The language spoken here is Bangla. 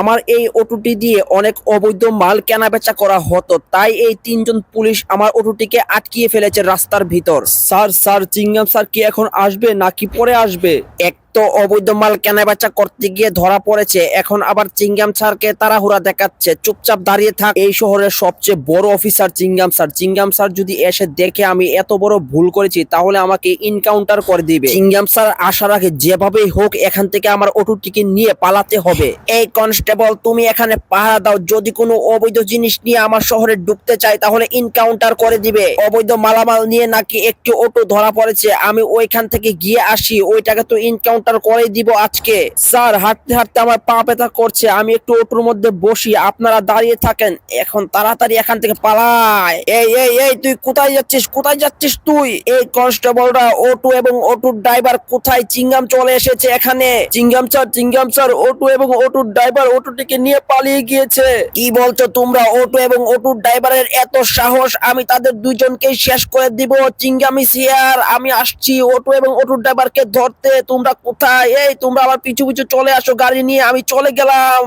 আমার এই অটোটি দিয়ে অনেক অবৈধ মাল কেনাবেচা করা হতো, তাই এই তিনজন পুলিশ আমার অটোটিকে আটকিয়ে ফেলেছে রাস্তার ভিতর। স্যার স্যার, চিংগাম স্যার কি এখন আসবে নাকি পরে আসবে? এক তো অবৈধ মাল কেনাবেচা করতে গিয়ে ধরা পড়েছে। এখন আবার চিংগাম স্যারকে তাড়াহুড়া দেখাচ্ছে। চুপচাপ দাঁড়িয়ে থাক, এই শহরের সবচেয়ে বড় officer Chingam sir. Chingam sir যদি এসে দেখে আমি এত বড় ভুল করেছি, তাহলে আমাকে ইনকাউন্টার করে দিবে। চিংগাম স্যার আসার আগে যেভাবেই হোক, এখান থেকে আমার অটোটিকে নিয়ে পালাতে হবে। এই কনস্টেবল, তুমি এখানে পাহারা দাও। যদি কোনো অবৈধ জিনিস নিয়ে আমার শহরে ঢুকতে চাই তাহলে ইনকাউন্টার করে দিবে। অবৈধ মালামাল নিয়ে নাকি একটি অটো ধরা পড়েছে। আমি ওইখান থেকে গিয়ে আসি। ওইটাকে তো ইনকাউন্টার করে দিব আজকে। স্যার, হাঁটতে হাঁটতে আমার পা ব্যথা করছে। আমি একটু অটোর মধ্যে বসি, আপনারা দাঁড়িয়ে থাকেন। এখন তাড়াতাড়ি এখান থেকে পালায় এই এই এই, তুই কোথায় যাচ্ছিস? কোথায় যাচ্ছিস তুই? এই কনস্টেবলরা অটো এবং অটোর ড্রাইভার কোথায়? চিংগাম চলে এসেছে এখানে। Chingam sir Chingam sir auto এবং অটোর ড্রাইভার অটোটিকে নিয়ে পালিয়ে গিয়েছে। কি বলছো তোমরা? অটো এবং অটোর ড্রাইভারের এত সাহস, আমি তাদের দুজনকেই শেষ করে দিব। চিংগামি, সিয়ার, আমি আসছি। অটো এবং অটোর ড্রাইভারকে ধরতে তোমরা কোথায়? এই তোমরা আবার পিছু পিছু চলে আসো গাড়ি নিয়ে আমি চলে গেলাম।